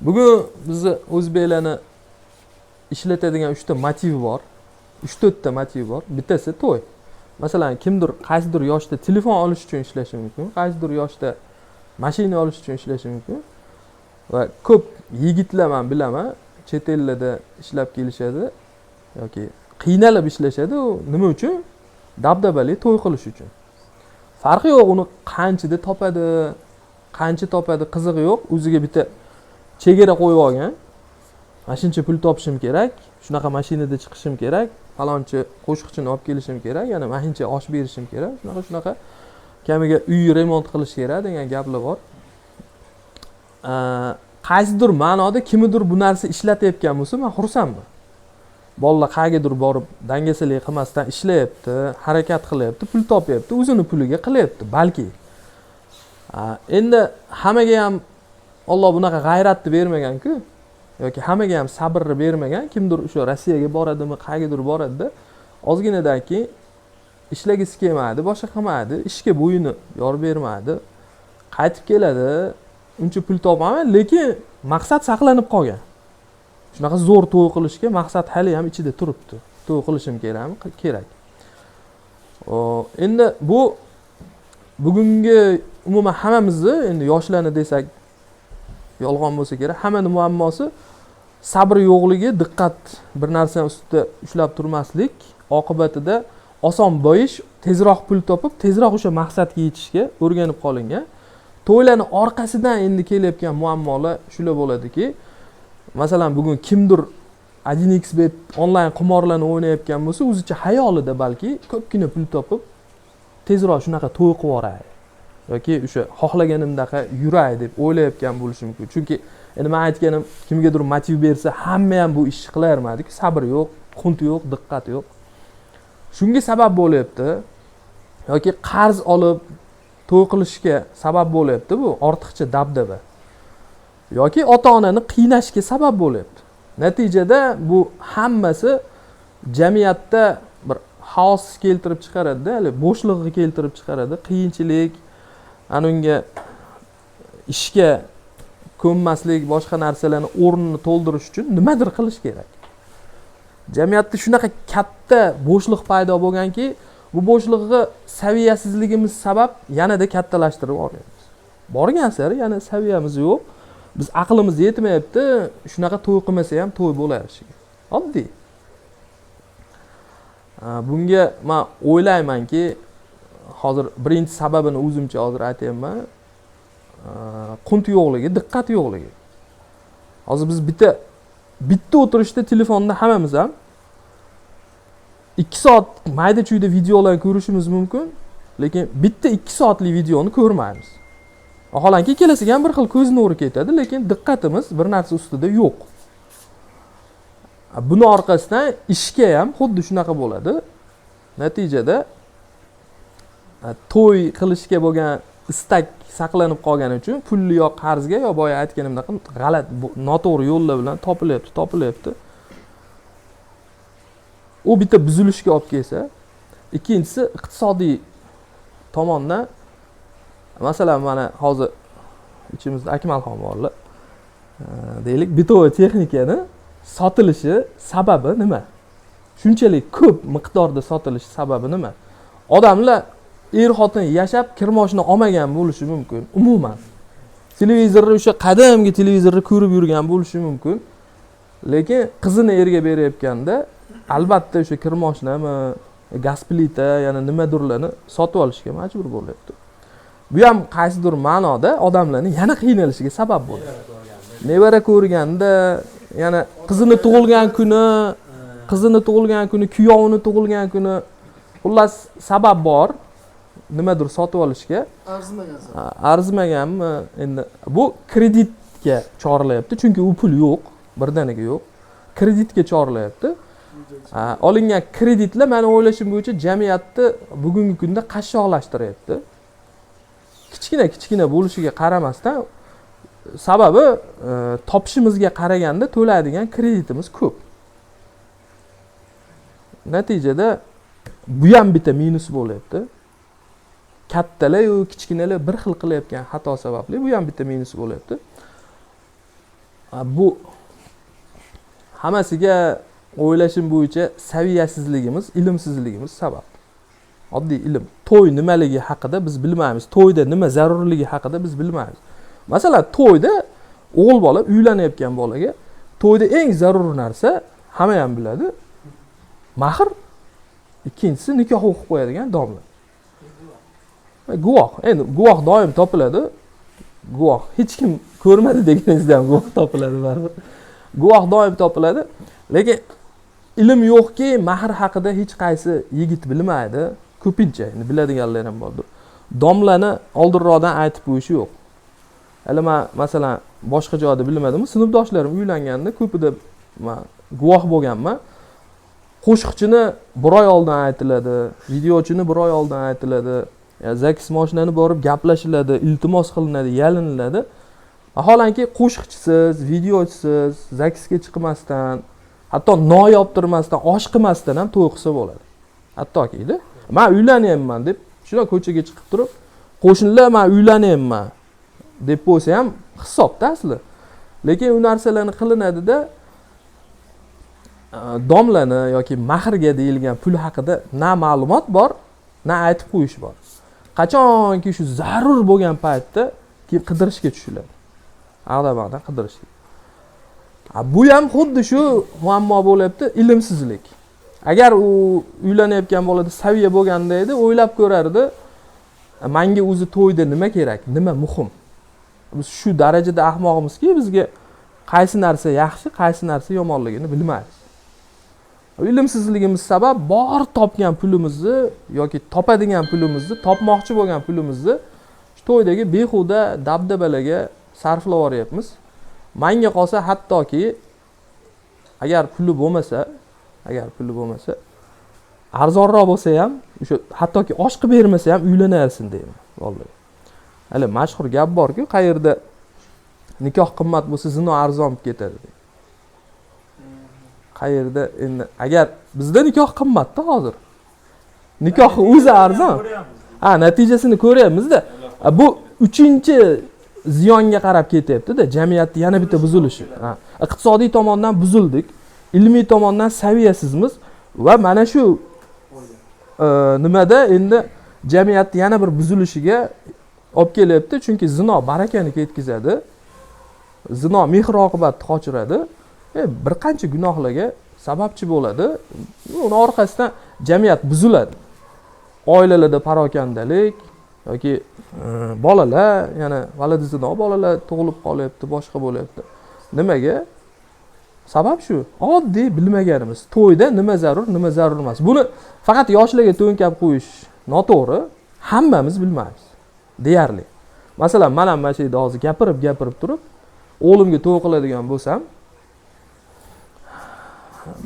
bugun bizni o'zbeklarni ishlatadigan uchta motiv bor. Uch to'rtta motiv bor. Bittasi to'y. Masalan kimdir qaysidir yoshda telefon olish uchun ishlashi mumkin qaysidir yoshda mashina olish uchun ishlashi mumkin va ko'p yigitlar man bilaman chet ellarda ishlab kelishadi yoki qiynalib ishlashadi u nima uchun? Dabdabali to'y qilish uchun. Farqi yo'q uni qanchada topadi qancha topadi qizig'i yo'q. O'ziga bitta chegara qo'yib olgan. Mana shuncha pul topishim kerak shunaqa mashinada chiqishim kerak falonchi qo'shiqchini olib kelishim kerak yana mana shuncha osh berishim kerak shunaqa shunaqa. Kamiga uy remont qilish kerak degan gaplar bor. Qaysidir ma'noda kimnidir bu narsa ishlatayotgan bo'lsa man xursandman. Bolalar qayergadir borib dangasalik qilmasdan ishlayapti harakat qilyapti pul topyapti o'zini puliga qilyapti balki. Endi hammaga ham olloh bunaqa g'ayratni bermaganku yoki hammaga ham sabrni bermagan kimdir o'sha rossiyaga boradimi qayergadir boradida ozginadan keyin ishlagisi kelmadi boshqa qilmadi ishga bo'yini yorib bermadi qaytib keladi uncha pul topaman lekin maqsad saqlanib qolgan. Shunaqa zo'r to'y qilishga maqsad hali ham ichida turibdi. To'y qilishim kerakmi kerak. Endi bu bugungi umuman hammamizni endi yoshlarni desak yolg'on bo'lsa kerak. Hammani muammosi sabr yo'qligi diqqat. Bir narsani ustida ushlab turmaslik oqibatida oson boyish tezroq pul topib tezroq o'sha maqsadga yetishga o'rganib qolingan. To'ylarni orqasidan endi kelayotgan muammolar shular bo'ladiki masalan bugun kimdir 1 xbet onlayn qimorlarni o'ynayotgan bo'lsa o'zicha hayolida balki ko'pgina pul topib tezroq shunaqa to'y qilib yuboray yoki o'sha xohlaganimdaqa yuray deb o'ylayotgan bo'lishi mumkin. Chunki endi man aytganim kimgadir motiv bersa hamma ham bu ishni qilavermaydiku sabr yo'q xunt yo'q diqqat yo'q. Shunga sabab bo'lyapti yoki qarz olib to'y qilishga sabab bo'lyapti bu ortiqcha dabdaba. Yoki ota onani qiynashga sabab bo'lyapti. Natijada bu hammasi jamiyatda bir xaos keltirib chiqaradida hali bo'shliqni keltirib chiqaradi qiyinchilik ana unga ishga ko'nmaslik boshqa narsalarni o'rnini to'ldirish uchun nimadir qilish kerak. Jamiyatda shunaqa katta bo'shliq paydo bo'lganki bu bo'shliqni saviyasizligimiz sabab yanada kattalashtirib yuboryapmiz borgan sari yana saviyamiz yo'q. Biz aqlimiz yetmayapti shunaqa to'y qilmasa ham to'y bo'laverishiga oddiy. Bunga man o'ylaymanki hozir birinchi sababini o'zimcha hozir aytyapman. Qunt yo'qligi diqqat yo'qligi. Hozir biz bitta bitta o'tirishda telefonda hammamiz ham ikki soat mayda chuyda videolarni ko'rishimiz mumkin lekin bitta ikki soatlik videoni ko'rmaymiz. Vaholanki ikkalasiga ham bir xil ko'z nuri ketadi lekin diqqatimiz bir narsa ustida yo'q. Buni orqasidan ishga ham xuddi shunaqa bo'ladi. Natijada E, to'y qilishga bo'lgan istak saqlanib qolgani uchun pulni yo qarzga yo boya aytganimdek g'alati noto'g'ri yo'llar bilan topilyapti topilyapti. U bitta buzilishga olib kelsa ikkinchisi iqtisodiy tomondan masalan mana hozir ichimizda akmalxon borlar e, deylik bitovoy texnikani sotilishi sababi nima? Shunchalik ko'p miqdorda sotilishi sababi nima? Odamlar er xotin yashab kirmoshni olmagan bo'lishi mumkin umuman. Televizorni o'sha qadimgi televizorni ko'rib yurgan bo'lishi mumkin. Lekin qizini erga berayotganda albatta o'sha kirmoshnami gaz plita yana nimadirlarni sotib olishga majbur bo'lyapti. Bu ham qaysidir ma'noda odamlarni yana qiynalishiga sabab bo'ladi nevara ko'rganda yana qizini tug'ilgan kuni qizini tug'ilgan kuni kuyovini tug'ilgan kuni xullas sabab bor. Nimadir sotib olishga? Arzimagan arzimaganmi endi. Bu kreditga chorlayapti chunki u pul yo'q birdaniga yo'q. Kreditga chorlayapti olingan kreditlar mani o'ylashim bo'yicha jamiyatni bugungi kunda qashshoqlashtiryapti. Kichkina kichkina bo'lishiga qaramasdan sababi e, topishimizga qaraganda to'laydigan kreditimiz ko'p. Natijada bu ham bitta minus bo'lyapti kattalaru kichkinalar bir xil qilayotgan xato sababli bu ham bitta minus bo'lyapti. Bu hammasiga o'ylashim bo'yicha saviyasizligimiz ilmsizligimiz sabab. Oddiy ilm to'y nimaligi haqida biz bilmaymiz. To'yda nima zarurligi haqida biz bilmaymiz. Masalan to'yda o'g'il bola uylanayotgan bolaga to'yda eng zarur narsa hamma ham biladi. Mahr ikkinchisi nikoh o'qib qo'yadigan domla. Guvoh. Endi guvoh doim topiladi. Guvoh hech kim ko'rmadi deganingizda ham guvoh topiladi baribir. Guvoh doim topiladi. Lekin ilm yo'qki mahr haqida hech qaysi yigit bilmaydi. Ko'pincha endi biladiganlar ham bordir. Domlani oldinroqdan aytib qo'yishi yo'q. Hali man masalan boshqa joyda bilmadimmi sinfdoshlarim uylanganda ko'pida man guvoh bo'lganman. Qo'shiqchini bir oy oldin aytiladi videochini bir oy oldin aytiladi. Zakis moshinani borib gaplashiladi iltimos qilinadi yaliniladi. Vaholanki qo'shiqchisiz videochisiz zakisga chiqmasdan hatto noy yoptirmasdan osh qilmasdan ham to'y qilsa bo'ladi. Hattokida man uylanyapman deb shundoq ko'chaga chiqib turib qo'shnilar man uylanyapman deb bo'lsa ham hisobda asli. Lekin u narsalarni qilinadida e, domlani yoki mahrga deyilgan pul haqida na ma'lumot bor na aytib qo'yish bor. Qachonki shu zarur bo'lgan paytda keyin qidirishga tushiladi. Ag'dam qidirishga. Bu ham xuddi shu muammo bo'lyapti ilmsizlik. Agar u uylanayotgan bolada saviya bo'lganda edi o'ylab ko'rardi manga o'zi to'yda nima kerak? Nima muhim? Biz shu darajada ahmoqmizki bizga qaysi narsa yaxshi qaysi narsa yomonligini bilmaymiz ilmsizligimiz sabab bor topgan pulimizni yoki topadigan pulimizni topmoqchi bo'lgan pulimizni shu to'ydagi behuda dabdabalarga sarflab yuboryapmiz manga qolsa hattoki agar puli bo'lmasa agar puli bo'lmasa arzonroq bo'lsa ham o'sha hattoki osh qilib bermasa ham uylanaversin deyman vallahi. Hali mashhur gap borku qayerda nikoh qimmat bo'lsa zino arzon bo'lib ketadi. Qayerda endi? Agar bizda nikoh qimmatda hozir. Nikohni o'zi arzon. ha natijasini ko'ryapmizda. Bu uchinchi ziyonga qarab ketyaptida jamiyatni yana bitta buzilishi. Iqtisodiy tomondan buzildik ilmiy tomondan saviyasizmiz va mana shu e, nimada endi jamiyatni yana bir buzilishiga olib kelyapti. Chunki zino barakani ketkazadi. Zino mehr oqibatni qochiradi E, bir qancha gunohlarga sababchi bo'ladi? Uni orqasidan jamiyat buziladi. Oilalarda parokandalik yoki e, bolalar yana valadizino bolalar tug'ilib qolyapti boshqa bo'lyapti. Nimaga? Sabab shu. Oddiy bilmaganimiz. To'yda nima zarur nima zarur emas. Buni faqat yoshlarga to'nkab qo'yish noto'g'ri hammamiz bilmaymiz. Deyarli. Masalan man ham mana shu yerda hozir gapirib gapirib turib o'g'limga to'y qiladigan bo'lsam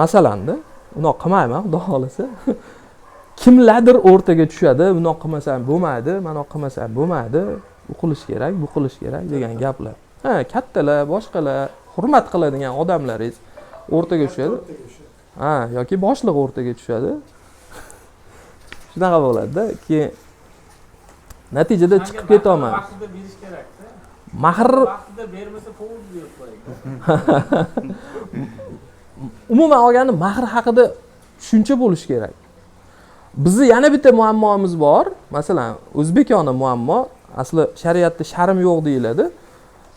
masalanda unaqa qilmayman xudo xohlasa. Kimlardir o'rtaga tushadi. Bunaqa qilmasam bo'lmaydi manaqa qilmasam bo'lmaydi. U qilish kerak bu qilish kerak degan gaplar. Ha kattalar boshqalar hurmat qiladigan odamlaringiz o'rtaga tushadi. Ha yoki boshliq o'rtaga tushadi. Shunaqa bo'ladida keyin natijada chiqib ketolmaymiz vaqtida berish kerakda. Mahr vaqtida bermasa povuz berib qo'yadi umuman olganda mahr haqida tushuncha bo'lishi kerak. Bizni yana bitta muammomiz bor. Masalan o'zbekona muammo asli shariatda sharm yo'q deyiladi.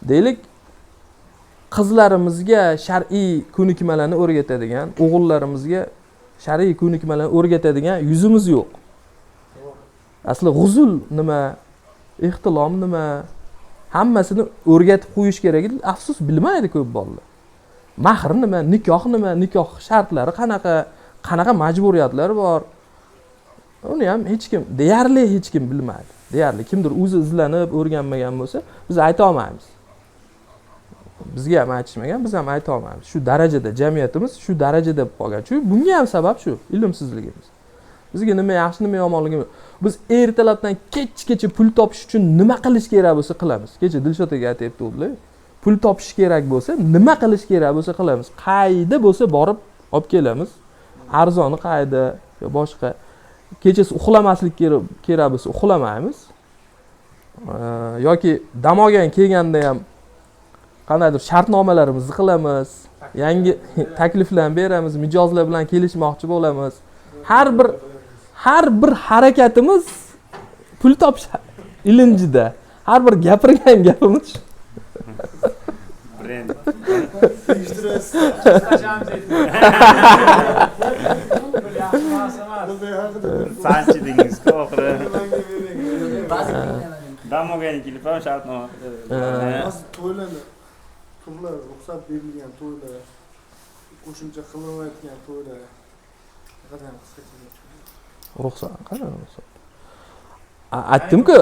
Deylik qizlarimizga shar'iy ko'nikmalarni o'rgatadigan o'g'illarimizga shar'iy ko'nikmalarni o'rgatadigan yuzimiz yo'q. Asli g'uzul nima ehtilom nima hammasini o'rgatib qo'yish kerak edi. Afsus bilmaydi ko'p bolalar mahr nima nikoh nima nikoh shartlari qanaqa qanaqa majburiyatlar bor? Uni ham hech kim deyarli hech kim bilmaydi. Deyarli kimdir o'zi izlanib o'rganmagan bo'lsa biz aytolmaymiz bizga ham aytishmagan biz ham aytolmaymiz shu darajada jamiyatimiz shu darajada bo'lib qolgan. Chunki bunga ham sabab shu ilmsizligimiz. Bizga nima yaxshi nima yomonligi biz ertalabdan kechgacha pul topish uchun nima qilish kerak bo'lsa qilamiz. Kecha dilshod aka aytyapti pul topish kerak bo'lsa nima qilish kerak bo'lsa qilamiz. Qayda bo'lsa borib olib kelamiz. Arzoni qayda yo boshqa kechasi uxlamaslik kerak bo'lsa uxlamaymiz. Yoki dam olgan kelganda ham qandaydir shartnomalarimizni qilamiz. Yangi takliflarni beramiz mijozlar bilan kelishmoqchi bo'lamiz. Har bir har bir harakatimiz pul topish ilinjida. Har bir gapirgan gapimiz Brand. Sanchi dedingiz oxiri. Oh, Dam olgan kelib ham shartnoma. Eh. To'ylarni turlar ruxsat berilgan to'ylar qo'shimcha qilinayotgan to'ylar qadam qisqacha. Ruxsat, qadam ruxsat aytdimku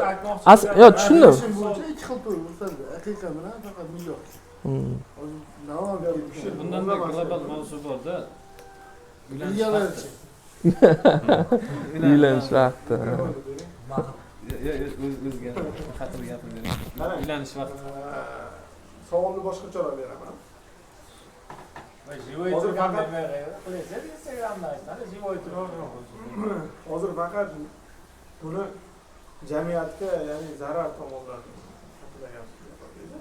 As- yo, tushundim. Aytishim bo'yicha ikki xil to'y ruxsat aqiqa bilan faqat nikoh Hmm. hozir navon berilgan Bundan da global mavzu borda. Ilgalarchi. uylanish vaqti O'zga xatir gapirib bering. Qarang. Uylanish vaqti. savolni boshqacharoq beraman Живой Hozir turgan faqat- Qilaysiz Instagramda aytadi, живой turgan. hozir faqat buni jamiyatga ya'ni zarar tomonlarni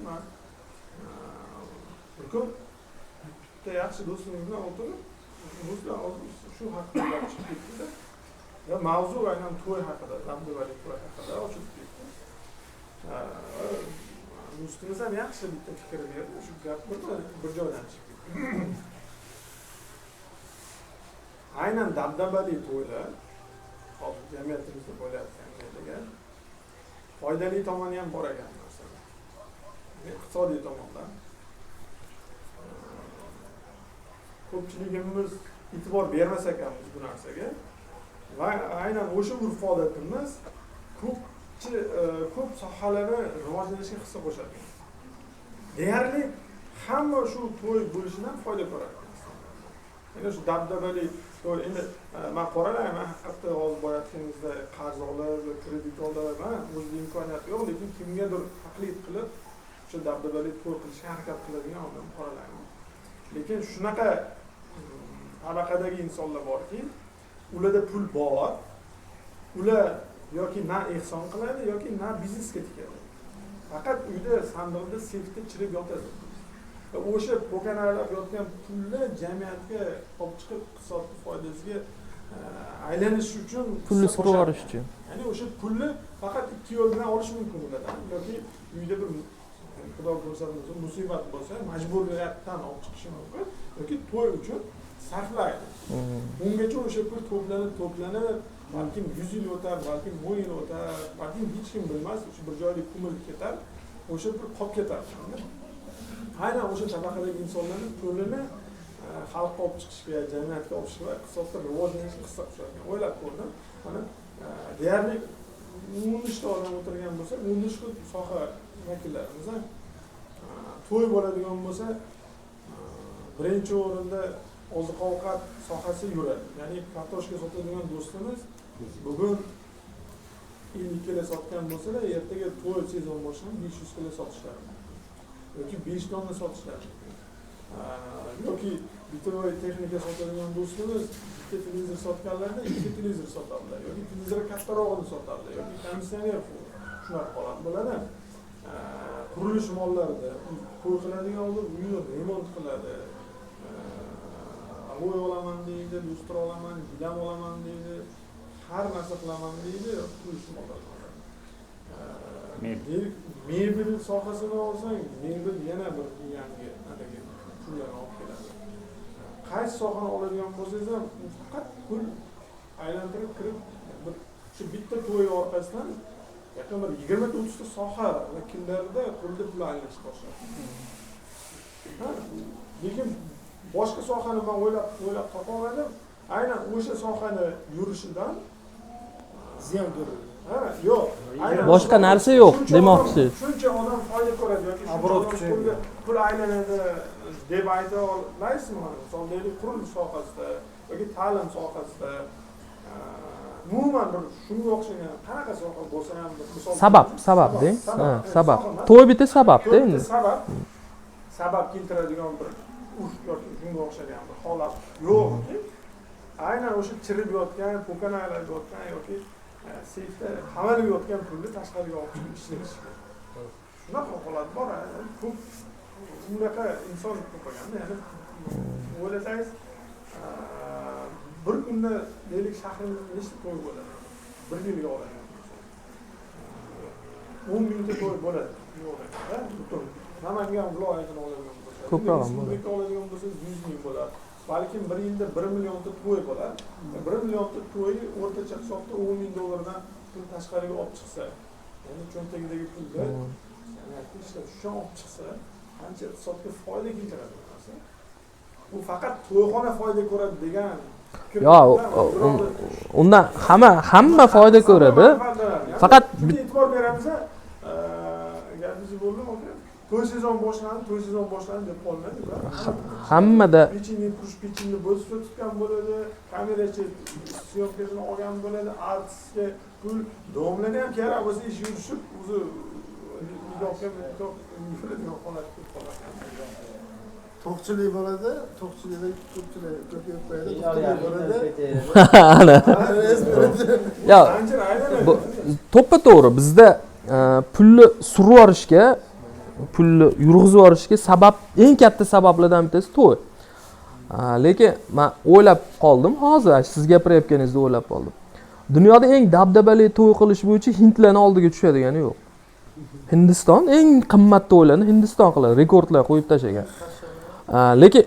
man bir kun bitta yaxshi do'stim bilan o'tirib biz shu haqida gapirishib ketdida va mavzu aynan to'y haqida dabdabali to'y haqida ochilib ketdi. E, Do'stimiz ham yaxshi bitta fikr berdi shu gap bir bir joydan chiqib ketdi aynan dabdabali to'ylar hozir jamiyatimizda bo'layotgan ekan foydali tomoni ham bor ekan masalan. Iqtisodiy tomondan. Ko'pchiligimiz e'tibor bermas ekanmiz bu narsaga. Va aynan o'sha urf odatimiz ko'pchi e, ko'p sohalarni rivojlanishiga hissa qo'shadi. Deyarli hamma shu to'y bo'lishidan foyda ko'radi. Endi shu dabdabali to'g'ri endi e, man qoralayman hatto hozir borayotganimizda qarz olib kredit olib ha, o'zida imkoniyati yo'q lekin kimgadir taqlid qilib o'sha dabdabali to'y qilishga harakat qiladigan odam qoralayman. Lekin shunaqa hmm, tabaqadagi insonlar borki ularda pul bor ular yoki na ehson qiladi yoki na biznesga tikadi faqat uyda sandiqda sefda chirib yotadi. O'sha po'kanalab yotgan pulni jamiyatga olib chiqib iqtisodiy foydasiga e, aylanish uchun pulni qo'shadi. yuborish uchun ya'ni o'sha pulni faqat ikki yo'l bilan olish mumkin ulardan yoki uyda bir xudo ko'rsatin musibat bo'lsa majburiyatdan olib chiqishi mumkin yoki to'y uchun sarflaydi ungacha o'sha pul to'planib to'planib balkim yuz yil o'tar balkim o'n yil o'tar balkim hech kim bilmas o'sha bir joyga ko'milib ketar o'sha pul qolib ketar aynan o'sha tabaqadagi insonlarni pulini e, xalqqa olib chiqishga jamiyatga olib chiqishga va iqtisodda rivojlanishga hissa qo'shadigan o'ylab ko'rdim mana e, deyarli o'n nechta odam o'tirgan bo'lsa o'n nechta soha vakillarimiz e, to'y bo'ladigan bo'lsa birinchi o'rinda oziq ovqat sohasi yuradi. Ya'ni kartoshka sotadigan do'stimiz bugun ellik kilo sotgan bo'lsalar ertaga to'y sezon boshlanib besh yuz kilo sotishlari mumkin. Yoki besh tonna sotishlari yoki bitovoy texnika sotadigan do'stimiz bitta televizor sotganlarda ikkita televizor sotadilar yoki televizor kattarog'ini sotadilar yoki konditsioner shunaqa qoladi bo'ladi qurilish mollarida to'y qiladigan bo'lib uyni remont qiladiavoy olaman deydi lustra olaman gilam olaman deydi har narsa qilaman deydi qurilish mollarini Mebel. Mebel- mebel sohasini olsang mebel yana bir yangi haligi pullarni olib keladi qaysi sohani oladigan bo'lsangiz ham faqat pul aylantirib kirib bir shu bitta to'y orqasidan yaqin bir yigirmata o'ttizta soha vakillarida qo'lda pul aylanishni boshladi lekin boshqa sohani man o'ylab o'ylab topolmadim aynan o'sha sohani yurishidan ziyon ko'radi ha yo'q aynan Boshqa shuncha- narsa yo'q, shuncha demoqchi. odam- shuncha odam foyda ko'radi yoki shuncha Оборот odam kuchayadi. pulga pul aylanadi deb ayta olasizmi misol deylik qurilish sohasida yoki ta'lim sohasida a, umuman bir shunga o'xshagan qanaqa soha bo'lsa ham bir misol sabab sabab deng sabab, Ha, evet, sabab soha. to'y bitta sababda To'rtta endi sabab sabab keltiradigan bir urf yoki shunga o'xshagan bir holat yo'qki aynan o'sha chirib yotgan po'kanaylab yotgan yoki e, seyfda hamalib yotgan pulni tashqariga olib chiqib ishlatish shunaqa holat bor ko'p bunaqa inson ko'payganda ya'ni o'ylasangiz bir kunda deylik shahrimizda nechta to'y bo'ladi? Bir yilga oladigan o'n mingta to'y bo'ladi butun. Namangan viloyatini oladigan bo'lsa Ko'proq oladigan bo'lsangiz yuz ming bo'ladi balkim bir yilda bir millionta to'y bo'ladi bir millionta to'y o'rtacha hisobda o'n ming dollardan pul tashqariga olib chiqsa ya'ni cho'ntagidagi pulni yani ishlab shu olib chiqsa qancha iqtisodga foyda keltiradi bu narsa bu faqat to'yxona foyda ko'radi degan fikr Yo, bilan u- birovni- undan hamma hamma foyda ko'radi Faqat e'tibor beramiz gapingiz bo'ldi to'y sezon boshlandi to'y sezon boshlandi deb qolmaydi hammada pechenye push pechenye bo'lsa tutgan bo'ladi kamerachi syomkasini olgan bo'ladi artistga pul domlani ham kerak bo'lsa ish yurishib o'zi nikohga nikoh yuradigan holat kelib qoladi to'qchilik bo'ladi to'qchilikda ko'pchilik ko'payib qo'yadi Iyol to'qchilik yaxshi bo'ladi ana restoranda yo ancha aylanadi bu to'ppa to'g'ri bizda e, pulni surib yuborishga pulni yurg'izib yuborishga sabab eng katta sabablardan bittasi to'y. Lekin man o'ylab qoldim hozir siz gapirayotganingizda o'ylab qoldim. Dunyoda eng dabdabali to'y qilish bo'yicha hindlarni oldiga tushadigani yo'q. Hindiston eng qimmat to'ylarni hindiston qiladi rekordlar qo'yib tashlagan. Lekin